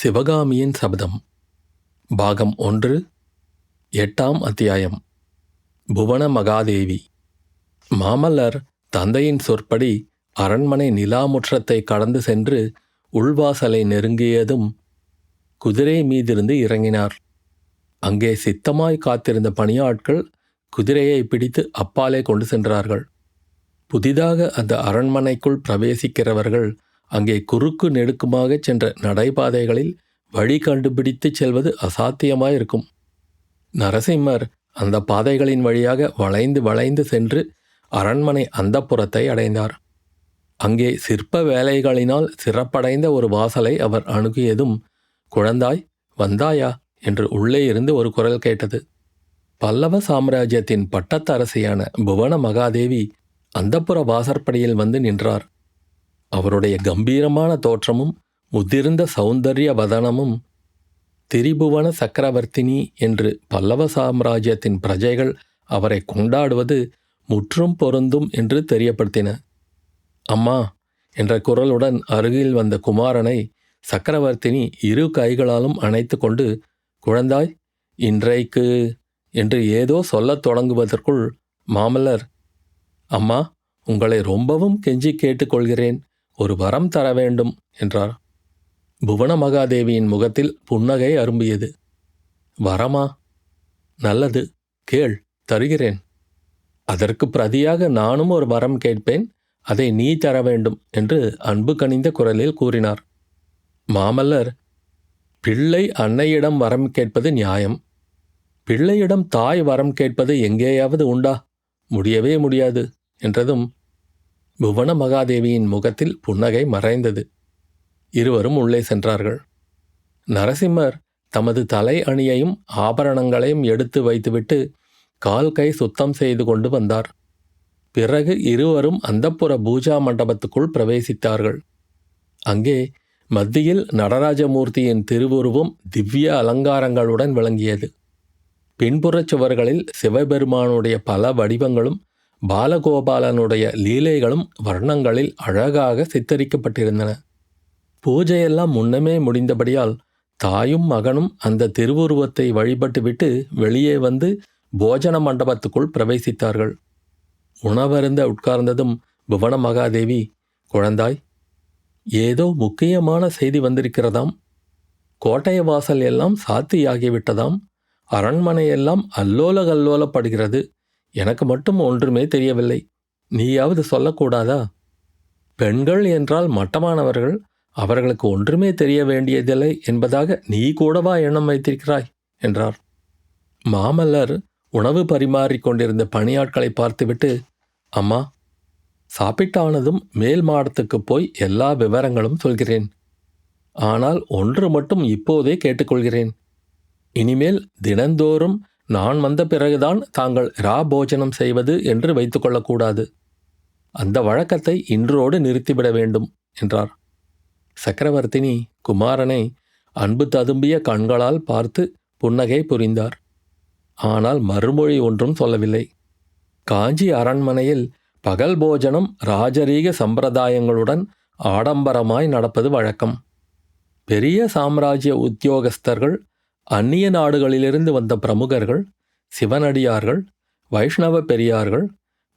சிவகாமியின் சபதம். பாகம் ஒன்று எட்டாம் அத்தியாயம். புவன மகாதேவி. மாமல்லர் தந்தையின் சொற்படி அரண்மனை நிலாமுற்றத்தை கடந்து சென்று உள்வாசலை நெருங்கியதும் குதிரை மீதிருந்து இறங்கினார். அங்கே சித்தமாய் காத்திருந்த பணியாட்கள் குதிரையை பிடித்து அப்பாலே கொண்டு சென்றார்கள். புதிதாக அந்த அரண்மனைக்குள் பிரவேசிக்கிறவர்கள் அங்கே குறுக்கு நெடுக்குமாகச் சென்ற நடைபாதைகளில் வழி கண்டுபிடித்துச் செல்வது அசாத்தியமாயிருக்கும். நரசிம்மர் அந்த பாதைகளின் வழியாக வளைந்து வளைந்து சென்று அரண்மனை அந்தப்புறத்தை அடைந்தார். அங்கே சிற்ப வேலைகளினால் சிறப்படைந்த ஒரு வாசலை அவர் அணுகியதும் குழந்தாய் வந்தாயா? என்று உள்ளே இருந்து ஒரு குரல் கேட்டது. பல்லவ சாம்ராஜ்யத்தின் பட்டத்தரசியான புவன மகாதேவி அந்தப்புற வாசற்படியில் வந்து நின்றார். அவருடைய கம்பீரமான தோற்றமும் முதிர்ந்த சௌந்தரிய வதனமும் திரிபுவன சக்கரவர்த்தினி என்று பல்லவ சாம்ராஜ்யத்தின் பிரஜைகள் அவரை கொண்டாடுவது முற்றும் பொருந்தும் என்று தெரியப்படுத்தின. அம்மா என்ற குரலுடன் அருகில் வந்த குமாரனை சக்கரவர்த்தினி இரு கைகளாலும் அணைத்து கொண்டு குழந்தாய் இன்றைக்கு என்று ஏதோ சொல்லத் தொடங்குவதற்குள் மாமல்லர் அம்மா உங்களை ரொம்பவும் கெஞ்சி கேட்டுக்கொள்கிறேன். ஒரு வரம் தர வேண்டும் என்றார். புவன மகாதேவியின் முகத்தில் புன்னகை அரும்பியது. வரமா? நல்லது. கேள் தருகிறேன். அதற்கு பிரதியாக நானும் ஒரு வரம் கேட்பேன். அதை நீ தர வேண்டும் என்று அன்பு கனிந்த குரலில் கூறினார். மாமல்லர் பிள்ளை அன்னையிடம் வரம் கேட்பது நியாயம். பிள்ளையிடம் தாய் வரம் கேட்பது எங்கேயாவது உண்டா? முடியவே முடியாது என்றதும் புவன மகாதேவியின் முகத்தில் புன்னகை மறைந்தது. இருவரும் உள்ளே சென்றார்கள். நரசிம்மர் தமது தலை அணியையும் ஆபரணங்களையும் எடுத்து வைத்துவிட்டு கால் கை சுத்தம் செய்து கொண்டு வந்தார். பிறகு இருவரும் அந்தப்புற பூஜா மண்டபத்துக்குள் பிரவேசித்தார்கள். அங்கே மத்தியில் நடராஜமூர்த்தியின் திருவுருவம் திவ்ய அலங்காரங்களுடன் விளங்கியது. பின்புறச் சுவர்களில் சிவபெருமானுடைய பல வடிவங்களும் பாலகோபாலனுடைய லீலைகளும் வர்ணங்களில் அழகாக சித்தரிக்கப்பட்டிருந்தன. பூஜையெல்லாம் முன்னமே முடிந்தபடியால் தாயும் மகனும் அந்த திருவுருவத்தை வழிபட்டுவிட்டு வெளியே வந்து போஜன மண்டபத்துக்குள் பிரவேசித்தார்கள். உணவருந்த உட்கார்ந்ததும் புவன மகாதேவி குழந்தாய் ஏதோ முக்கியமான செய்தி வந்திருக்கிறதாம். கோட்டை வாசல் எல்லாம் சாத்தியாகிவிட்டதாம். அரண்மனையெல்லாம் அல்லோல கல்லோலப்படுகிறது எனக்கு மட்டும் ஒன்றுமே தெரியவில்லை. நீயாவது சொல்லக்கூடாதா? பெண்கள் என்றால் மட்டமானவர்கள் அவர்களுக்கு ஒன்றுமே தெரிய வேண்டியதில்லை என்பதாக நீ கூடவா எண்ணம் வைத்திருக்கிறாய்? என்றார். மாமல்லர் உணவு பரிமாறிக் கொண்டிருந்த பணியாட்களை பார்த்துவிட்டு அம்மா சாப்பிட்டானதும் மேல் மாடத்துக்கு போய் எல்லா விவரங்களும் சொல்கிறேன். ஆனால் ஒன்று மட்டும் இப்போதே கேட்டுக்கொள்கிறேன் இனிமேல் தினந்தோறும் நான் வந்த பிறகுதான் தாங்கள் ரா போஜனம் செய்வது என்று வைத்துக்கொள்ளக்கூடாது. அந்த வழக்கத்தை இன்றோடு நிறுத்திவிட வேண்டும் என்றார். சக்கரவர்த்தினி குமாரனை அன்பு ததும்பிய கண்களால் பார்த்து புன்னகை புரிந்தார். ஆனால் மறுமொழி ஒன்றும் சொல்லவில்லை. காஞ்சி அரண்மனையில் பகல் போஜனம் ராஜரீக சம்பிரதாயங்களுடன் ஆடம்பரமாய் நடப்பது வழக்கம். பெரிய சாம்ராஜ்ய உத்தியோகஸ்தர்கள் அந்நிய நாடுகளிலிருந்து வந்த பிரமுகர்கள் சிவனடியார்கள் வைஷ்ணவ பெரியார்கள்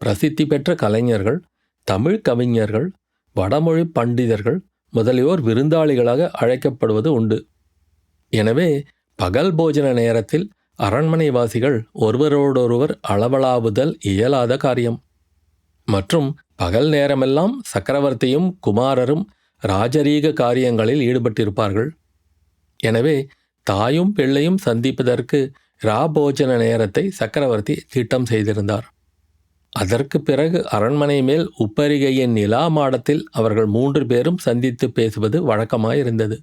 பிரசித்தி பெற்ற கலைஞர்கள் தமிழ் கவிஞர்கள் வடமொழி பண்டிதர்கள் முதலியோர் விருந்தாளிகளாக அழைக்கப்படுவது உண்டு. எனவே பகல் போஜன நேரத்தில் அரண்மனைவாசிகள் ஒருவரோடொருவர் அளவலாவுதல் இயலாத காரியம். மற்றும் பகல் நேரமெல்லாம் சக்கரவர்த்தியும் குமாரரும் ராஜரீக காரியங்களில் ஈடுபட்டிருப்பார்கள். எனவே தாயும் பிள்ளையும் சந்திப்பதற்கு ராபோஜன நேரத்தை சக்கரவர்த்தி திட்டம் செய்திருந்தார். அதற்கு பிறகு அரண்மனை மேல் உப்பரிகையின் நிலா மாடத்தில் அவர்கள் மூன்று பேரும் சந்தித்து பேசுவது வழக்கமாயிருந்தது.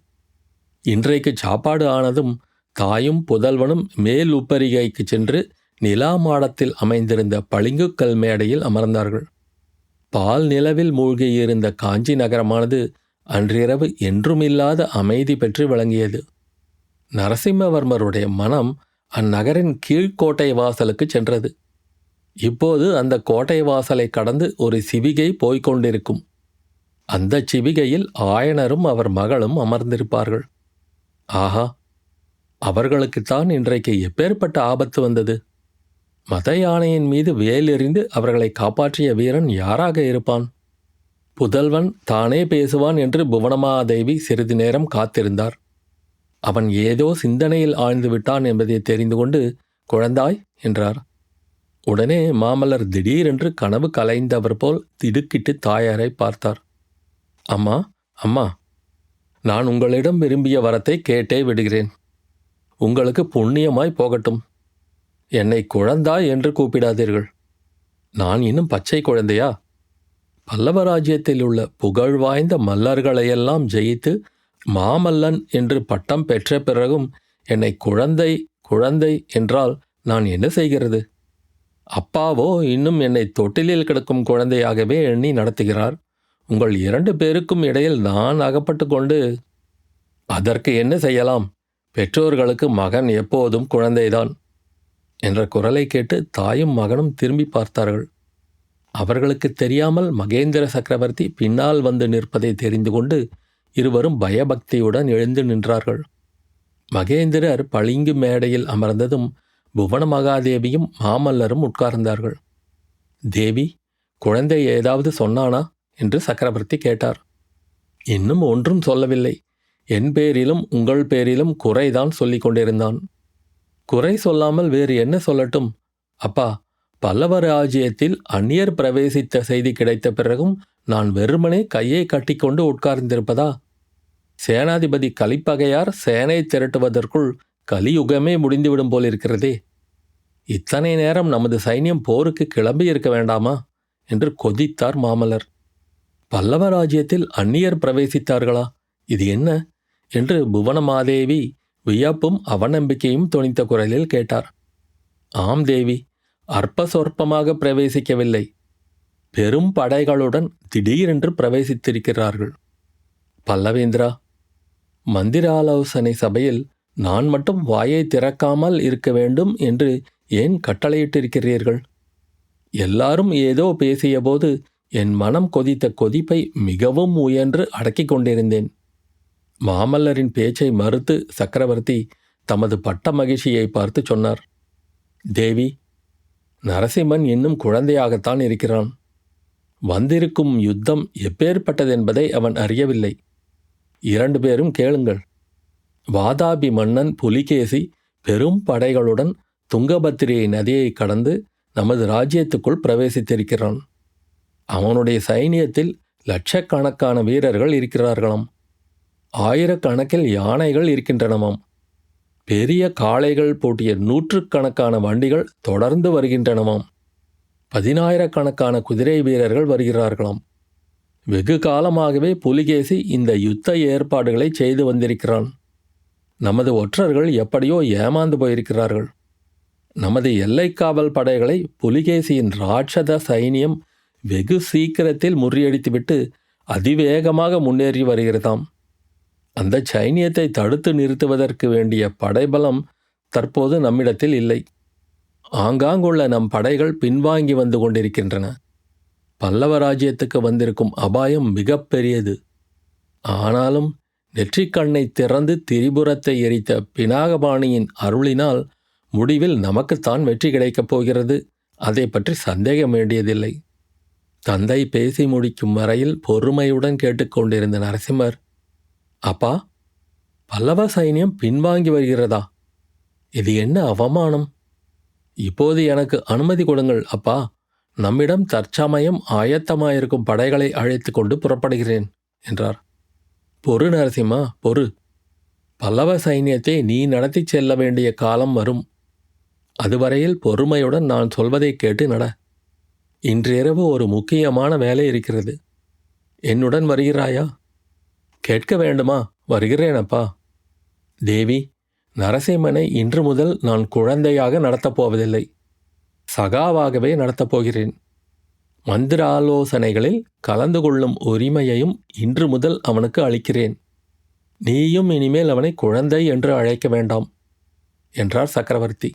இன்றைக்கு சாப்பாடு ஆனதும் தாயும் புதல்வனும் மேல் உப்பரிகைக்கு சென்று நிலா மாடத்தில் அமைந்திருந்த பளிங்குக்கல் மேடையில் அமர்ந்தார்கள். பால் நிலவில் மூழ்கியிருந்த காஞ்சி நகரமானது அன்றிரவு என்றுமில்லாத அமைதி பெற்று விளங்கியது. நரசிம்மவர்மருடைய மனம் அந்நகரின் கீழ்கோட்டை வாசலுக்கு சென்றது. இப்போது அந்த கோட்டை வாசலை கடந்து ஒரு சிவிகை போய்கொண்டிருக்கும் அந்த சிவிகையில் ஆயனரும் அவர் மகளும் அமர்ந்திருப்பார்கள். ஆஹா அவர்களுக்குத்தான் இன்றைக்கு எப்பேற்பட்ட ஆபத்து வந்தது? மத யானையின் மீது வேலெறிந்து அவர்களை காப்பாற்றிய வீரன் யாராக இருப்பான்? புதல்வன் தானே பேசுவான் என்று புவனமாதேவி சிறிது நேரம் காத்திருந்தார். அவன் ஏதோ சிந்தனையில் ஆழ்ந்து விட்டான் என்பதை தெரிந்து கொண்டு குழந்தாய் என்றார். உடனே மாமல்லர் திடீரென்று கனவு கலைந்தவர் போல் திடுக்கிட்டு தாயாரை பார்த்தார். அம்மா அம்மா நான் உங்களிடம் விரும்பிய வரத்தை கேட்டே விடுகிறேன். உங்களுக்கு புண்ணியமாய் போகட்டும். என்னை குழந்தாய் என்று கூப்பிடாதீர்கள். நான் இன்னும் பச்சை குழந்தையா? பல்லவ ராஜ்யத்தில் உள்ள புகழ் வாய்ந்த மல்லர்களையெல்லாம் ஜெயித்து மாமல்லன் என்று பட்டம் பெற்ற பிறகும் என்னை குழந்தை குழந்தை என்றால் நான் என்ன செய்கிறது? அப்பாவோ இன்னும் என்னை தொட்டிலில் கிடக்கும் குழந்தையாகவே எண்ணி நடத்துகிறார். உங்கள் இரண்டு பேருக்கும் இடையில் நான் அகப்பட்டு கொண்டு அதற்கு என்ன செய்யலாம்? பெற்றோர்களுக்கு மகன் எப்போதும் குழந்தைதான் என்ற குரலை கேட்டு தாயும் மகனும் திரும்பி பார்த்தார்கள். அவர்களுக்கு தெரியாமல் மகேந்திர சக்கரவர்த்தி பின்னால் வந்து நிற்பதை தெரிந்து கொண்டு இருவரும் பயபக்தியுடன் எழுந்து நின்றார்கள். மகேந்திரர் பளிங்கு மேடையில் அமர்ந்ததும் புவன மகாதேவியும் மாமல்லரும் உட்கார்ந்தார்கள். தேவி குழந்தை ஏதாவது சொன்னானா? என்று சக்கரவர்த்தி கேட்டார். இன்னும் ஒன்றும் சொல்லவில்லை. என் பேரிலும் உங்கள் பேரிலும் குறைதான் சொல்லிக் கொண்டிருந்தான். குறை சொல்லாமல் வேறு என்ன சொல்லட்டும்? அப்பா பல்லவ ராஜ்யத்தில் அந்நியர் பிரவேசித்த செய்தி கிடைத்த பிறகும் நான் வெறுமனே கையை கட்டிக்கொண்டு உட்கார்ந்திருப்பதா? சேனாதிபதி கலிப்பகையார் சேனை திரட்டுவதற்குள் கலியுகமே முடிந்துவிடும் போலிருக்கிறதே. இத்தனை நேரம் நமது சைன்யம் போருக்கு கிளம்பி இருக்க வேண்டாமா? என்று கொதித்தார் மாமலர் பல்லவ ராஜ்யத்தில் அந்நியர் பிரவேசித்தார்களா? இது என்ன? என்று புவனமாதேவி வியப்பும் அவநம்பிக்கையும் துணித்த குரலில் கேட்டார். ஆம் தேவி அற்ப சொற்பமாக பிரவேசிக்கவில்லை. பெரும் படைகளுடன் திடீரென்று பிரவேசித்திருக்கிறார்கள். பல்லவேந்திரா மந்திர ஆலோசனை சபையில் நான் மட்டும் வாயை திறக்காமல் இருக்க வேண்டும் என்று ஏன் கட்டளையிட்டிருக்கிறீர்கள்? எல்லாரும் ஏதோ பேசியபோது என் மனம் கொதித்த கொதிப்பை மிகவும் முயன்று அடக்கிக் கொண்டிருந்தேன். மாமல்லரின் பேச்சை மறுத்து சக்கரவர்த்தி தமது பட்ட மகிழ்ச்சியை பார்த்து சொன்னார். தேவி நரசிம்மன் இன்னும் குழந்தையாகத்தான் இருக்கிறான். வந்திருக்கும் யுத்தம் எப்பேற்பட்டதென்பதை அவன் அறியவில்லை. இரண்டு பேரும் கேளுங்கள். வாதாபி மன்னன் புலிகேசி பெரும் படைகளுடன் துங்கபத்திரியை நதியை கடந்து நமது ராஜ்யத்துக்குள் பிரவேசித்திருக்கிறான். அவனுடைய சைனியத்தில் லட்சக்கணக்கான வீரர்கள் இருக்கிறார்களாம். ஆயிரக்கணக்கில் யானைகள் இருக்கின்றனமாம். பெரிய காளைகள் பூட்டிய நூற்றுக்கணக்கான வண்டிகள் தொடர்ந்து வருகின்றனவாம். பதினாயிரக்கணக்கான குதிரை வீரர்கள் வருகிறார்களாம். வெகு காலமாகவே புலிகேசி இந்த யுத்த ஏற்பாடுகளை செய்து வந்திருக்கிறான். நமது ஒற்றர்கள் எப்படியோ ஏமாந்து போயிருக்கிறார்கள். நமது எல்லைக்காவல் படைகளை புலிகேசியின் ராட்சத சைனியம் வெகு சீக்கிரத்தில் முறியடித்துவிட்டு அதிவேகமாக முன்னேறி வருகிறதாம். அந்த சைனியத்தை தடுத்து நிறுத்துவதற்கு வேண்டிய படைபலம் தற்போது நம்மிடத்தில் இல்லை. ஆங்காங்குள்ள நம் படைகள் பின்வாங்கி வந்து கொண்டிருக்கின்றன. பல்லவ ராஜ்யத்துக்கு வந்திருக்கும் அபாயம் மிகப்பெரியது ஆனாலும் நெற்றிக்கண்ணை திறந்து திரிபுரத்தை எரித்த பினாகபாணியின் அருளினால் முடிவில் நமக்குத்தான் வெற்றி கிடைக்கப் போகிறது. அதை பற்றி சந்தேகம் வேண்டியதில்லை. தந்தை பேசி முடிக்கும் வரையில் பொறுமையுடன் கேட்டுக்கொண்டிருந்த நரசிம்மர் அப்பா பல்லவ சைன்யம் பின்வாங்கி வருகிறதா? இது என்ன அவமானம்? இப்போது எனக்கு அனுமதி கொடுங்கள் அப்பா. நம்மிடம் தற்சமயம் ஆயத்தமாயிருக்கும் படைகளை அழைத்து கொண்டு புறப்படுகிறேன் என்றார். பொறு நரசிம்மா பொறு. பல்லவ சைன்யத்தை நீ நடத்திச் செல்ல வேண்டிய காலம் வரும். அதுவரையில் பொறுமையுடன் நான் சொல்வதை கேட்டு நட. இன்றிரவு ஒரு முக்கியமான வேலை இருக்கிறது. என்னுடன் வருகிறாயா? கேட்க வேண்டுமா? வருகிறேனப்பா. தேவி நரசிம்மனை இன்று முதல் நான் குழந்தையாக நடத்தப் போவதில்லை. சகாவாகவே நடத்தப் போகிறேன். மந்திராலோசனைகளில் கலந்து கொள்ளும் உரிமையையும் இன்று முதல் அவனுக்கு அளிக்கிறேன். நீயும் இனிமேல் அவனை குழந்தை என்று அழைக்க வேண்டாம் என்றார் சக்கரவர்த்தி.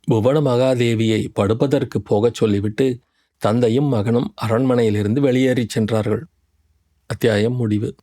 புவன மகாதேவியை படுப்பதற்கு போகச் சொல்லிவிட்டு தந்தையும் மகனும் அரண்மனையிலிருந்து வெளியேறிச் சென்றார்கள். அத்தியாயம் முடிவு.